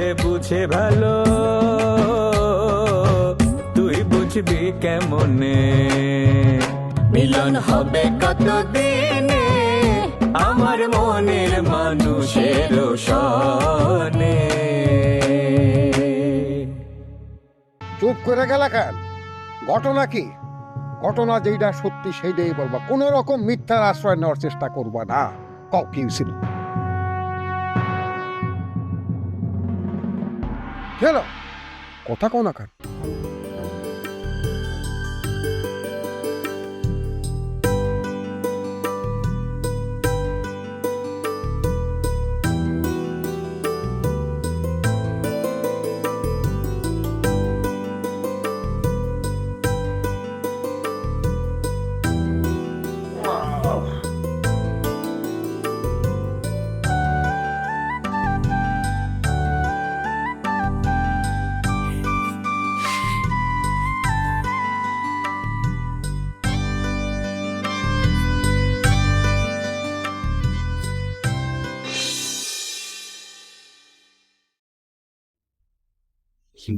গেল বুঝে ভালো। তুই বুঝবি কেমনে? মিলন হবে কতদিনে? আমার মনের মানুষের সনে চুপ করে গেলা কেন? ঘটনা কি? ঘটনা যেইটা সত্যি সেইটাই বলবা। কোনো রকম মিথ্যার আশ্রয় নেওয়ার চেষ্টা করবা না। কও কি হয়েছিল? কেন কথা কও না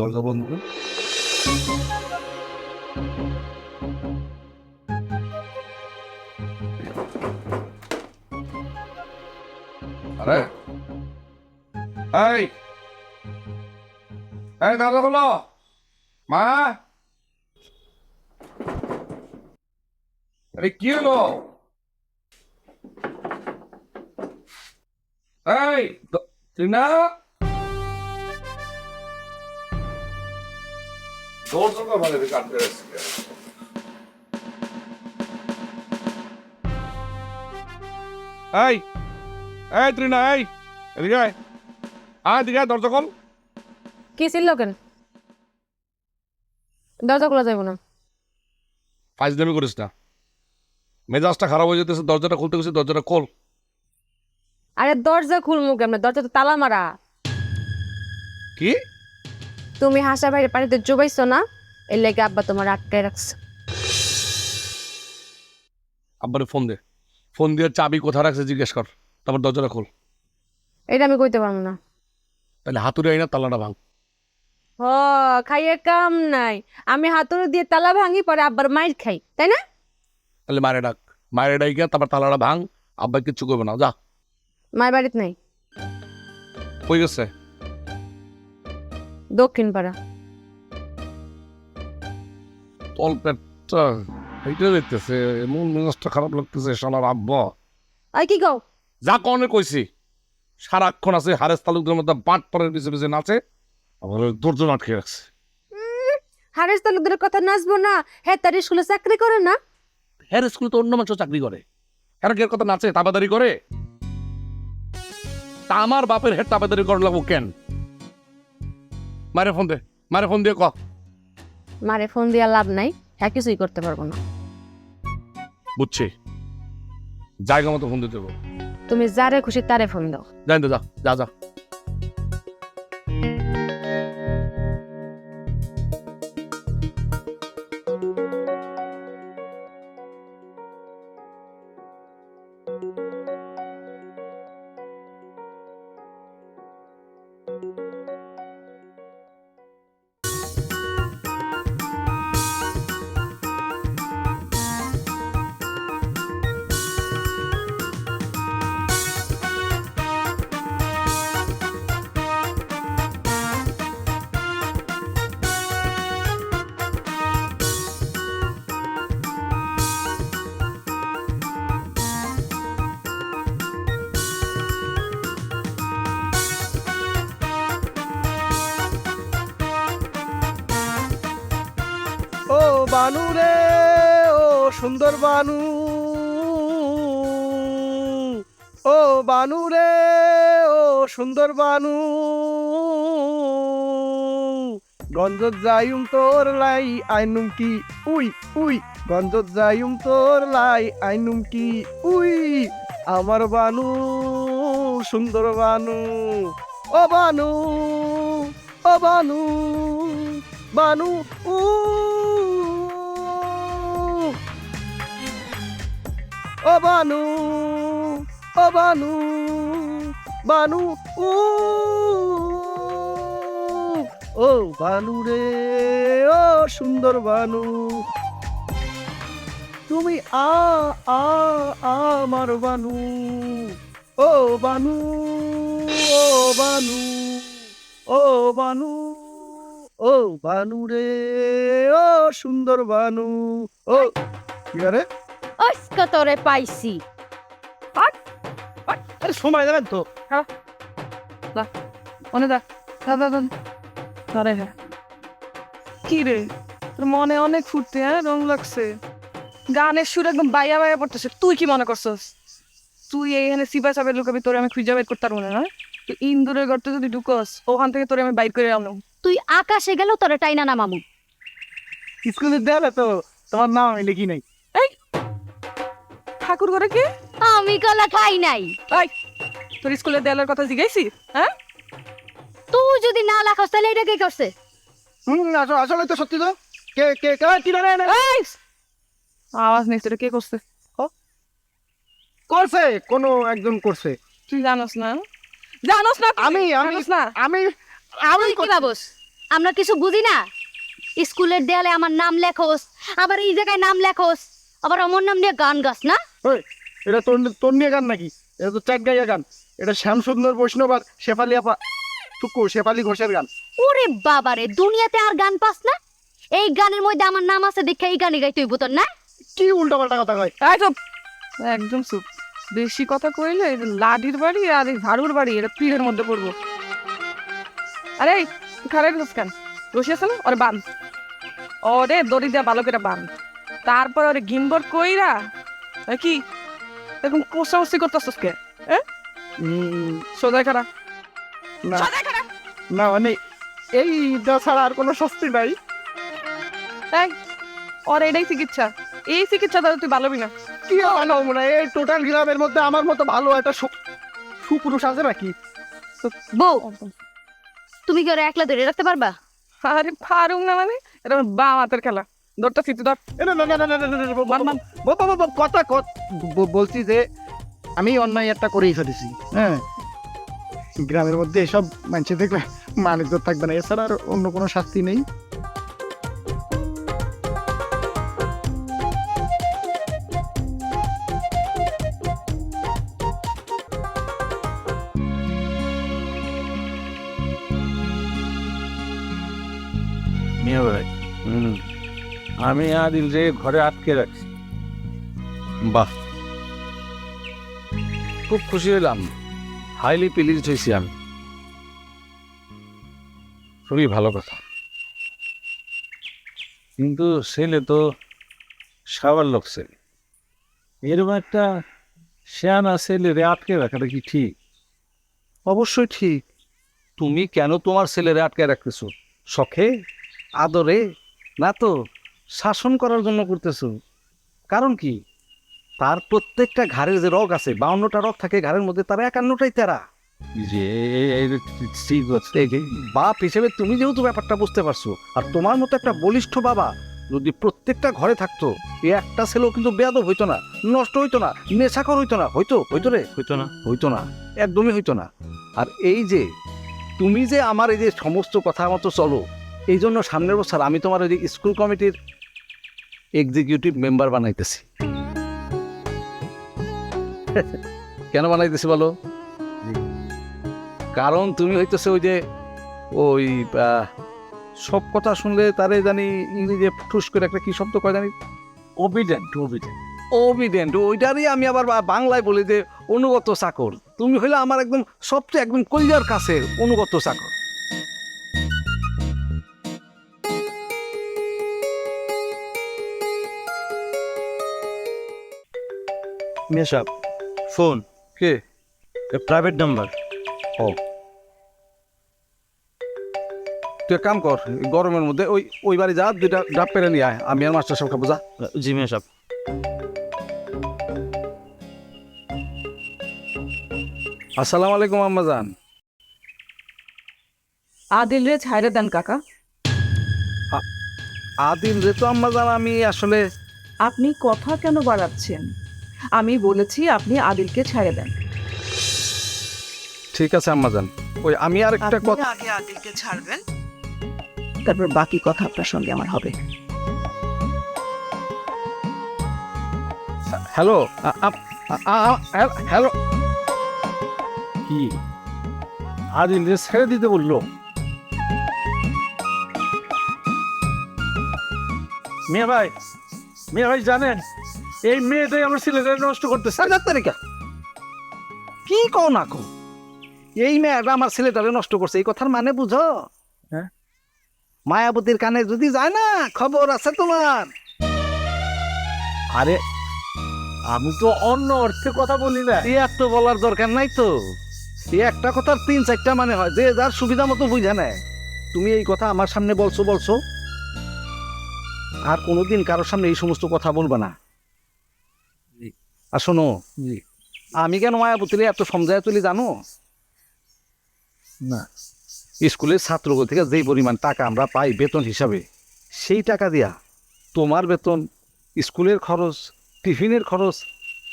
দরজা বন্ধ করুন। আরে এই এই দরজা খোলো মা আরে কি হলো এই দ- টিনা দরজাটা ভালো করে কাটতে আসছে এই এই ত্রিনা এই এদিকে আয়। দরজা খোল। কি ছিল কেন? দরজা খোলা যাইব না। ফাইজদামি করিস না। মেজাজটা খারাপ হয়ে যেতেছে দরজাটা খুলতে গেছে দরজাটা খোল। আরে দরজা খুলমু কেমনে? দরজা তো তালা মারা। কি? তুমি হাসা বাইরে পানিতে জোবাইছো না? এর লেগে আব্বা তোমার আটকায় রাখছে। আব্বারে ফোন দে। ফোন দিয়ে চাবি কোথায় রাখছে জিজ্ঞেস কর। তারপর দরজাটা খোল। এটা আমি কইতে পারব না। তাহলে হাতুড়ে আইনা তালাটা ভাঙ। হ খাইয়ে কাম নাই। আমি হাতুড়ি দিয়ে তালা ভাঙি পরে আব্বার মাইর খাই তাই না? তাহলে মারে ডাক। মারে ডাইকা তারপর তালাটা ভাঙ। আব্বা কিচ্ছু করবে না যা। মায়ের বাড়িতে নাই। কই গেছে? দক্ষিণ পাড়া তল পেটটা এমন মেজাজটা খারাপ লাগতেছে শালার আব্বা। আই কি গাও যা কনে কইছি। সারাক্ষণ আছে হারেস তালুকদের মধ্যে বাট পরের পিছে পিছে নাচে আমার দর্জন আটকে রাখছে। হারেস তালুকদের কথা নাচবো না হ্যাঁ তার স্কুলে চাকরি করে না? হ্যাঁ স্কুলে তো অন্য মানুষ চাকরি করে। হ্যাঁ কথা নাচে তাবাদারি করে? তা আমার বাপের হেড তাবাদারি করা লাগবো কেন? মারে ফোন দে মারে ফোন দিয়ে ক। মারে ফোন দিয়া লাভ নাই হ্যাঁ কিছুই করতে পারব না। বুঝছি। জায়গা মতো ফোন দিতে তুমি যারে খুশি তারে ফোন দাও। যাই যা যা যা। সুন্দর বানু ও বানু রে, ও সুন্দর বানু গঞ্জত যাইম তোর লাই আইনুম কি, উই উই। গঞ্জত যাইম তোর লাই আইনুম কি, উই। আমার বানু সুন্দর বানু ও বানু ও বানু বানু উ ও বানু ও বানু বানু উ ও বানু রে, ও সুন্দর বানু। তুমি আ আ আমার বানু, ও বানু ও বানু ও বানু ও বানু রে, ও সুন্দর বানু, ও, কি আরে আজকে তোরে পাইছি। আরে সময় দেবেন তো। মনে দা দাদা দাদা দাঁড়াই হ্যাঁ। কি রে? তোর মনে অনেক ফুটতে হ্যাঁ? রং লাগছে। গানের সুর একদম বাইয়া বাইয়া পড়তেছে। তুই কি মনে করছস? তুই এইখানে সিপা চাপে লুকাবি তোরে আমি খুঁজে বের করতে পারব না হ্যাঁ? তুই ইন্দুরের গর্তে যদি ঢুকস ওখান থেকে তোরে আমি বাইর করে আনলাম তুই আকাশে গেলেও তোরে টাইনা না মামু। স্কুলে দেবে তো। তোমার নাম আমি লিখি নাই। ঠাকুর ঘরে কি? আমি কলা খাই নাই। এই তোর স্কুলের দেয়ালের কথা জিজ্ঞাসি হ্যাঁ? তুই যদি না লেখাস তাহলে এটা কে করছে? হুম আসলে আসলে তো সত্যি তো। কে কে কে? কি না না। এই! আওয়াজ নেই তোরা কে করছে? করছে কোনো একজন করছে। তুই জানোস না জানোস না তুই? আমি আমি জানোস না। আমি আমি তুই কি ভাবস? আমরা কিছু বুঝি না? স্কুলের দেয়ালে আমার নাম লেখোস আবার এই জায়গায় নাম লেখোস। আবার আমার নাম নিয়ে গান গাস না? ওই, এটা তোর তোর নিয়ে গান নাকি? এটা তো চার গাইয়া গান। এটা শ্যামসুন্দর বৈষ্ণব আর শেফালি আপা টুকু শেফালি ঘোষের গান। ওরে বাবারে দুনিয়াতে আর গান পাস না? এই গানের মধ্যে আমার নাম আছে দেখে এই গানে গাই তুই বুতর না? কি উল্টা পাল্টা কথা কয়? এই চুপ। একদম চুপ। বেশি কথা কইলে লাঠির বাড়ি আর এই ঝাড়ুর বাড়ি এটা পিঠের মধ্যে পড়ব। আরে খারাপ কেন? রসি আছে না? ওরে বান। ওরে দড়ি দেওয়া ভালো করে বান। তারপর ওরে গিনবর কইরা এ কি? এরকম কোষামস্তি করতেছিস কে? হ্যাঁ উম, সোজাই খারাপ না। না মানে এইটা ছাড়া আর কোনো স্বস্তি নাই। এই ওর এটাই চিকিৎসা। এই চিকিৎসা দাদা তুই ভালোবি না। কি ভালো মনে এই টোটাল গ্রামের মধ্যে আমার মতো ভালো একটা সুপুরুষ আছে নাকি? বউ তুমি কি ওরা একলা ধরে রাখতে পারবা? আরে পারুম না মানে? এটা বাম হাতের খেলা। দরটা সিটি দর কথা বলছি যে আমি অন্যায় একটা করেই ফেলেছি হ্যাঁ? গ্রামের মধ্যে এসব দেখবে মালিক মানুষ থাকবে না এছাড়া আর অন্য কোনো শাস্তি নেই। মিয়া ভাই আমি আদিল রে ঘরে আটকে রাখছি। বাহ। খুব খুশি হইলাম। হাইলি প্লিজড হয়েছি আমি। খুবই ভালো কথা। কিন্তু ছেলে তো সাবার লোক ছেলে এরকম একটা শেয়ানা ছেলে রে আটকে রাখাটা কি ঠিক? অবশ্যই ঠিক। তুমি কেন তোমার ছেলেরে আটকে রাখতেছো? শখে? আদরে? না তো? শাসন করার জন্য করতেছো। কারণ কি? তার প্রত্যেকটা ঘাড়ের যে রগ আছে বাউন্নটা রগ থাকে ঘাড়ের মধ্যে তার একান্নটাই তেরা। বাপ হিসেবে তুমি যেহেতু ব্যাপারটা বুঝতে পারছ আর তোমার মতো একটা বলিষ্ঠ বাবা যদি প্রত্যেকটা ঘরে থাকতো এই একটা ছেলেও কিন্তু বেয়াদব হইতো না নষ্ট হইতো না নেশাকর হইতো না। হইতো? হইতো রে? হইতো না। হইতো না। একদমই হইতো না। আর এই যে তুমি যে আমার এই যে সমস্ত কথা মতো চলো এই জন্য সামনের বছর আমি তোমার ওই যে স্কুল কমিটির এক্সিকিউটিভ মেম্বার বানাইতেছি। কেন বানাইতেছি বলো? কারণ তুমি হইতেছে ওই যে ওই সব কথা শুনলে তারে জানি ইংরেজি ঠুস করে একটা কি শব্দ কয় জানি? ওবিডেন্ট ওবিডেন্ট অবিডেন্ট ওইটারই আমি আবার বাংলায় বলি যে অনুগত চাকর। তুমি হইলে আমার একদম সবচেয়ে একদম কলিজার কাছে অনুগত চাকর। মেশাপ ফোন। কে? প্রাইভেট নাম্বার তুই এক কাম কর এই গরমের মধ্যে ওই ওই বাড়ি যা দুইটা ডাব পেরে নিয়ে আয় আমি আর মাস্টার সাহেবকে বোঝা। জি মিয়া সাহেব। আসসালামু আলাইকুম আম্মাজান। আদিল রে ছাইরে দেন কাকা। আদিল রে তো আম্মাজান আমি আসলে আপনি কথা কেন বাড়াচ্ছেন? আমি বলেছি আপনি আদিলকে ছেড়ে দেন। ঠিক আছে আম্মাজান। ওই আমি আর একটা কথা আগে আদিলকে ছাড়বেন। তারপর বাকি কথা আপনার সঙ্গে আমার হবে। Hello hello- hello. কি? আদিল রে ছেড়ে দিতে বলল? মিয়া ভাই মিয়া ভাই জানেন? এই মেয়েটাই আমার ছেলেটা নষ্ট করতেছে। যার তারিখা কি কও না কও? এই মেয়েটা আমার ছেলেটারে নষ্ট করছে এই কথার মানে বুঝো? হ্যাঁ? মায়াবতীর কানে যদি যায় না খবর আছে তোমার। আরে আমি তো অন্য অর্থে কথা বলি না। এই এত বলার দরকার নাই তো। এই একটা কথার তিন চারটা মানে হয় যে যার সুবিধা মতো বুঝে নেয়। তুমি এই কথা আমার সামনে বলছো বলছো। আর কোনোদিন কারোর সামনে এই সমস্ত কথা বলবে না। আর শোনো জি। আমি কেন মায়াবতীরে এত সমঝায় তুলি জানো? না। স্কুলের ছাত্রগুলো থেকে যেই পরিমাণ টাকা আমরা পাই বেতন হিসাবে সেই টাকা দিয়া তোমার বেতন স্কুলের খরচ টিফিনের খরচ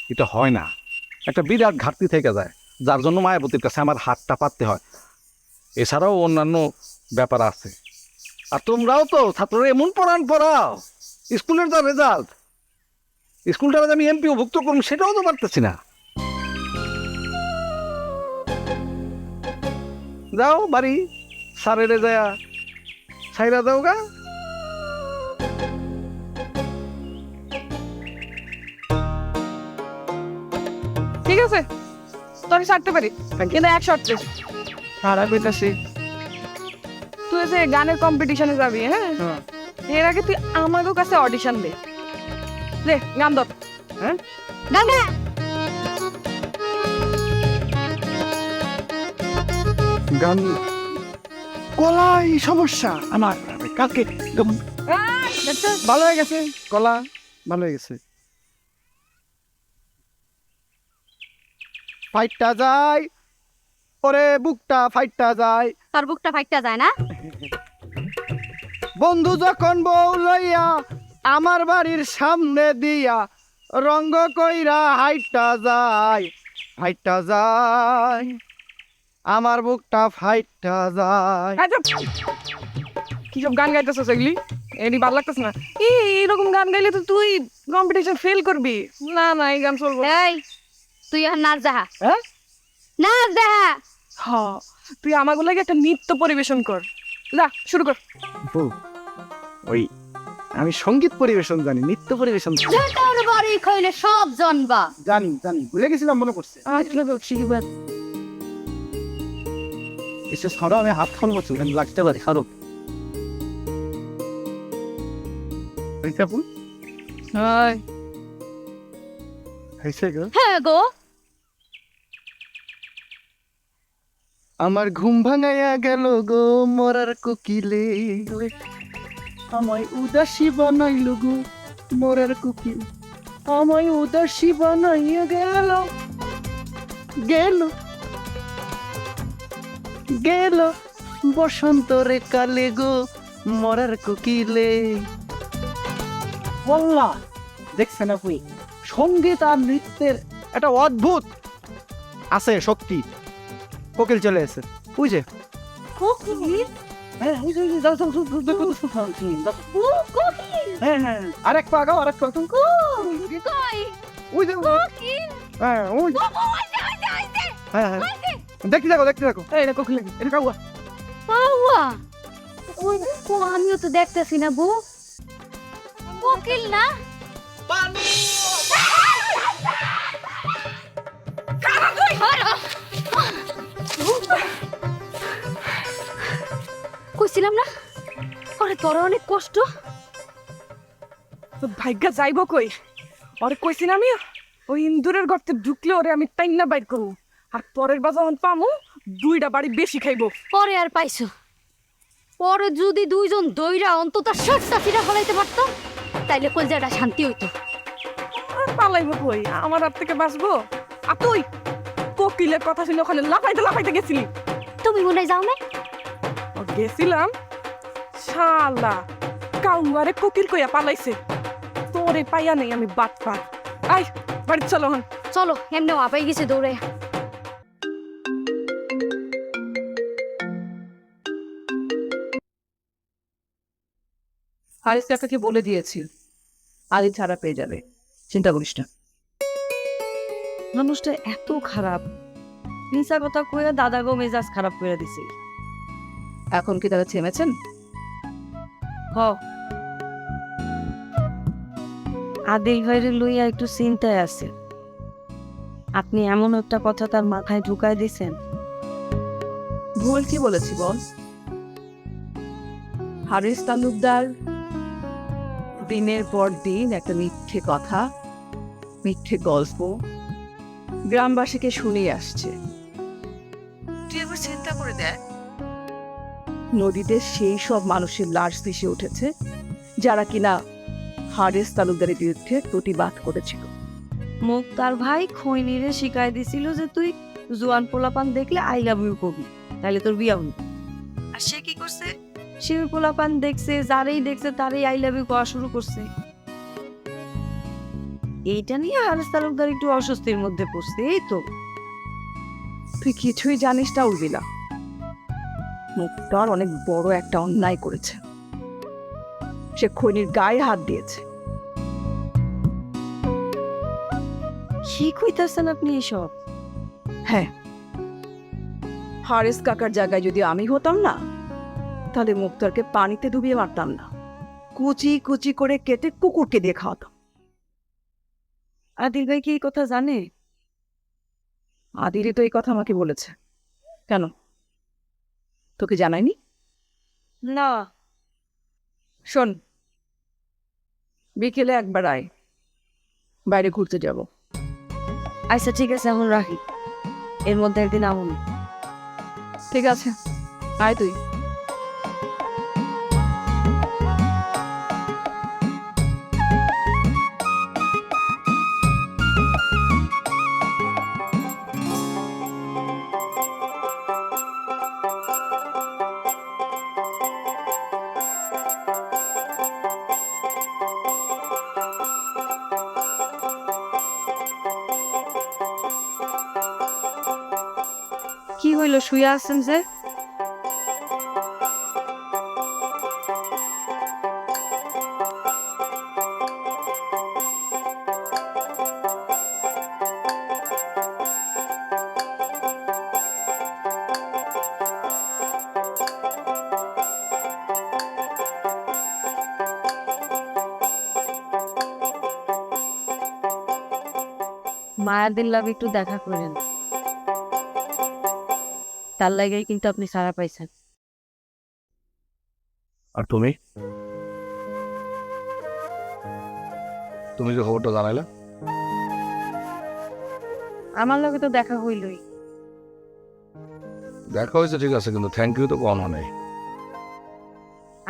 এটা হয় না। একটা বিরাট ঘাটতি থেকে যায় যার জন্য মায়াবতীর কাছে আমার হাতটা পাততে হয়। এছাড়াও অন্যান্য ব্যাপার আছে। আর তোমরাও তো ছাত্ররা এমন পড়ান পড়াও স্কুলের যা রেজাল্ট স্কুলটা যে আমি এমপিও ভুক্ত করুন সেটাও তো পারতেছি না। যাও বাড়ি সারেরে যায়া সাইরা দাও গা। ঠিক আছে তোকে ছাড়তে পারি কিন্তু এক শর্তে। সারা পেটাছি তুই যে গানের কম্পিটিশনে যাবি হ্যাঁ? এর আগে তুই আমাদের কাছে অডিশন দে। দে গান ধর। হ্যাঁ? গান কলাই সমস্যা। আমার কালকে ভালো হয়ে গেছে? কলা? ভালো হয়ে গেছে। ফাইটটা যায়। ওরে বুকটা ফাইটটা যায়। তোর বুকটা ফাইটটা যায় না? বন্ধু যখন বউ লইয়া আমার বাড়ির সামনে দিয়া রঙ্গ কইরা হাইটটা যায় ফাইটটা যায়। আমার বুকটা ফাইটটা যায়। কি সব গান গাইতেছিস এগুলি এটি ভালো লাগতেছে না? এই এরকম গান গাইলে তো তুই কম্পিটিশন ফেল করবি। না না এই গান চলবো না। এই তুই আর নাচ যাহা হ্যাঁ? নাচ যাহা হ তুই আমাকে লাগে একটা নৃত্য পরিবেশন কর। যা শুরু কর। ওই আমি সংগীত পরিবেশন জানি নৃত্য পরিবেশন। ছোটর বাড়ি খইলে সব জনবা। জানি জানি ভুলে গেছিলাম মনে করছে এসে সরো আমি হাত লাগতে পারি সরো। হাই। হয়েছে গো? হ্যাঁ গো। আমার ঘুম ভাঙাইয়া গেল গো মরার কোকিলে। আমায় উদাসী বানাইল গো মরার কোকিল। আমায় উদাসী বানাইয়া গেল গেল গেল বসন্তরে কালে গো মরার কোকিলে। বললা দেখছেন আপনি? সংগীত আর নৃত্যের একটা অদ্ভুত আছে শক্তি। কোকিল চলে এসে বুঝে কোকিল? হ্যাঁ ওই যে, ওই যে, যাও, যাও, যাও, যাও, দেখো তো, কোকিল হ্যাঁ হ্যাঁ আরেক পা গাও আরেক পা গাও। কই? ওই যে, হ্যাঁ ওই হ্যাঁ হ্যাঁ। দেখতে থাকো দেখতে থাকো। এই দেখো খুলে এটা কাউয়া। বাবা ওই আমিও তো দেখতেছি না বউ। কোকিল না? কইছিলাম না? আরে তোর অনেক কষ্ট। তো ভাগ্যা যাইব কই? ওরে কইছি না আমি ওই ইন্দুরের গর্তে ঢুকলে ওরে আমি টাইনা বাইর করব আর পরের বার যখন পামু দুইটা বাড়ি বেশি খাইবো। পরে আর পাইছো? পরে যদি দুইজন দইরা অন্তত ষাটটা ফিরা ফলাইতে পারতো তাইলে কলজাটা শান্তি হইতো। পালাইবো কই? আমার হাত থেকে বাঁচবো? আর তুই কোকিলের কথা শুনে ওখানে লাফাইতে লাফাইতে গেছিলি। তুমি মনে যাও না গেছিলাম? শালা কাউয়ারে কোকিল কইয়া পালাইছে। তোরে পাইয়া নেই আমি বাদ পা আই বাড়ি চলো হন চলো এমনিও আপাই গেছে দৌড়ে। হারিস কাকাকে বলে দিয়েছি আলি ছাড়া পেয়ে যাবে চিন্তা করিস না। মানুষটা এত খারাপ। মিশা কথা কইয়া দাদা গো মেজাজ খারাপ করে দিছে। এখন কি তারা থেমেছেন? হ আদিল ভাইরে লইয়া একটু চিন্তায় আছে। আপনি এমন একটা কথা তার মাথায় ঢুকাই দিছেন। ভুল কি বলেছি বল? হারিস তালুকদার দিনের পর দিন একটা মিথ্যে কথা মিথ্যে গল্প গ্রামবাসীকে শুনিয়ে আসছে। নদীতে সেই সব মানুষের লাশ ভেসে উঠেছে যারা কিনা হারিস তালুকদারের বিরুদ্ধে প্রতিবাদ করেছিল। মুখ তার ভাই খৈনিরে শিখাই দিছিল যে তুই জোয়ান পোলাপান দেখলে আই লাভ ইউ কবি তাহলে তোর বিয়া হইব আর সে কি করছে? সে পোলাপান দেখছে যারেই দেখছে তারই আই লাভ ইউ করা শুরু করছে। এইটা নিয়ে হারেস তালুকদার একটু অস্বস্তির মধ্যে পড়ছে এই তো। তুই কিছুই জানিস না উর্বিলা মুক্তার অনেক বড় একটা অন্যায় করেছে। সে খনির গায়ে হাত দিয়েছে। কি কইতাছেন আপনি এসব? হ্যাঁ। হারেস কাকার জায়গায় যদি আমি হতাম না তাহলে মুক্তারকে পানিতে ডুবিয়ে মারতাম না। কুচি কুচি করে কেটে কুকুরকে দিয়ে খাওয়াতাম। আদিল ভাই কি এই কথা জানে? আদিলি তো এই কথা আমাকে বলেছে। কেন? তোকে জানায়নি না। শোন বিকেলে একবার আয় বাইরে ঘুরতে যাব। আচ্ছা ঠিক আছে এখন রাখি। এর মধ্যে একদিন আমুন ঠিক আছে আয় তুই। শুয়ে আছেন যে? মায়াদের লাভ একটু দেখা করেন। তার লাগেই কিন্তু আপনি সারা পাইছেন। আর তুমি? তুমি যে খবরটা জানাইলা? আমার লগে তো দেখা হইলই। দেখা হয়েছে ঠিক আছে কিন্তু থ্যাংক ইউ তো কম হয় নাই।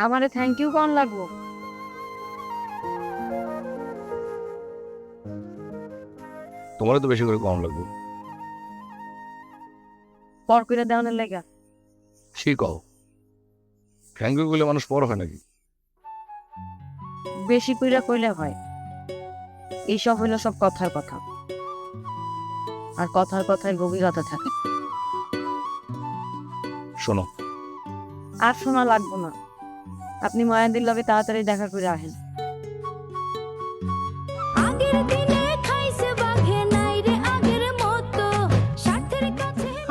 আমারে থ্যাংক ইউ কোন লাগবো? তোমারও তো বেশি করে কম লাগবে? পর করে দেওয়ানের লেগা। সে কও। ইউ করলে মানুষ পর হয় নাকি? বেশি কইরা কইলে হয়। এইসব হইল সব কথার কথা। আর কথার কথায় গভীরতা থাকে। শোনো। আর শোনা লাগবো না। আপনি মায়াদির লগে তাড়াতাড়ি দেখা করে আসেন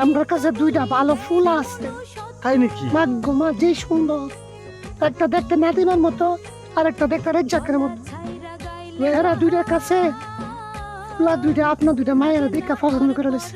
আমার কাছে দুইটা ভালো ফুল আছে। তাই নাকি? ভাগ্য মা যে সুন্দর। একটা দেখতে নাদিমার মতো আর একটা দেখতে রেজ্জাকের মতো। এরা দুইটার কাছে ফুলা দুইটা আপনার দুইটা মায়েরা দেখা পছন্দ করে দিচ্ছে